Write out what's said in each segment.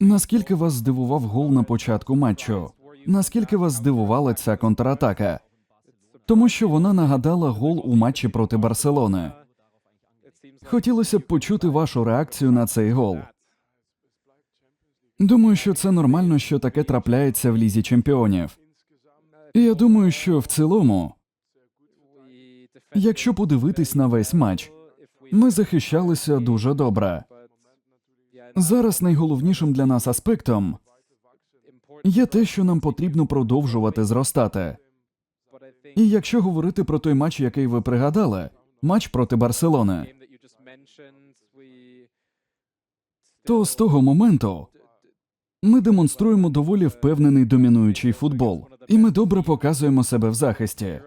Наскільки вас здивував гол на початку матчу? Наскільки вас здивувала ця контратака? Тому що вона нагадала гол у матчі проти Барселони. Хотілося б почути вашу реакцію на цей гол. Думаю, що це нормально, що таке трапляється в лізі чемпіонів. І я думаю, що в цілому, якщо подивитись на весь матч, ми захищалися дуже добре. Зараз найголовнішим для нас аспектом є те, що нам потрібно продовжувати зростати. І якщо говорити про той матч, який ви пригадали, матч проти Барселони, то з того моменту ми демонструємо доволі впевнений домінуючий футбол, і ми добре показуємо себе в захисті.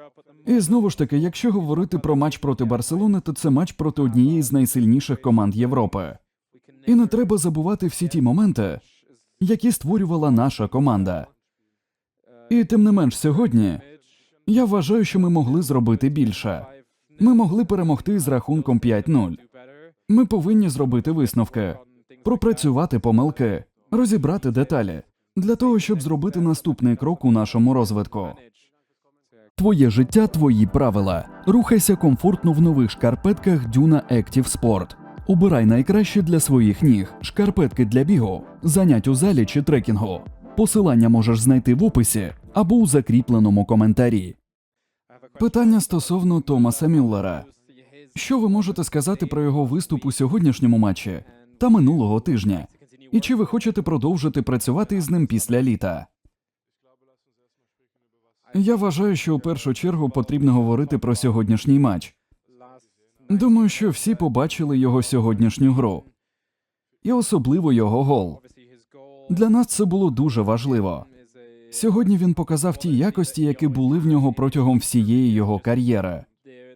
І знову ж таки, якщо говорити про матч проти Барселони, то це матч проти однієї з найсильніших команд Європи. І не треба забувати всі ті моменти, які створювала наша команда. І тим не менш, сьогодні я вважаю, що ми могли зробити більше. Ми могли перемогти з рахунком 5-0. Ми повинні зробити висновки, пропрацювати помилки, розібрати деталі для того, щоб зробити наступний крок у нашому розвитку. Твоє життя, твої правила. Рухайся комфортно в нових шкарпетках Duna Active Sport. Обирай найкраще для своїх ніг, шкарпетки для бігу, занять у залі чи трекінгу. Посилання можеш знайти в описі або у закріпленому коментарі. Питання стосовно Томаса Мюллера. Що ви можете сказати про його виступ у сьогоднішньому матчі та минулого тижня? І чи ви хочете продовжити працювати із ним після літа? Я вважаю, що у першу чергу потрібно говорити про сьогоднішній матч. Думаю, що всі побачили його сьогоднішню гру, і особливо його гол. Для нас це було дуже важливо. Сьогодні він показав ті якості, які були в нього протягом всієї його кар'єри.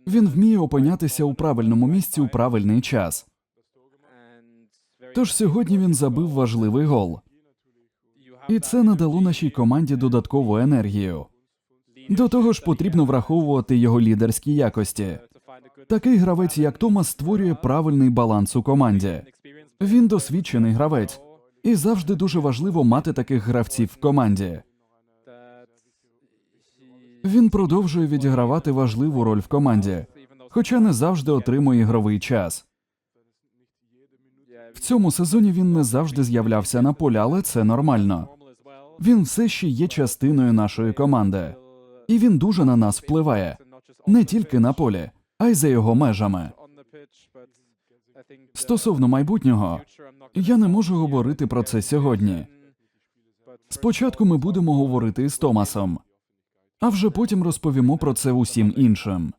Він вміє опинятися у правильному місці у правильний час. Тож сьогодні він забив важливий гол, і це надало нашій команді додаткову енергію. До того ж, потрібно враховувати його лідерські якості. Такий гравець, як Томас, створює правильний баланс у команді. Він досвідчений гравець, і завжди дуже важливо мати таких гравців в команді. Він продовжує відігравати важливу роль в команді, хоча не завжди отримує ігровий час. В цьому сезоні він не завжди з'являвся на полі, але це нормально. Він все ще є частиною нашої команди, і він дуже на нас впливає не тільки на полі, а й за його межами. Стосовно майбутнього, я не можу говорити про це сьогодні. Спочатку ми будемо говорити із Томасом, а вже потім розповімо про це усім іншим.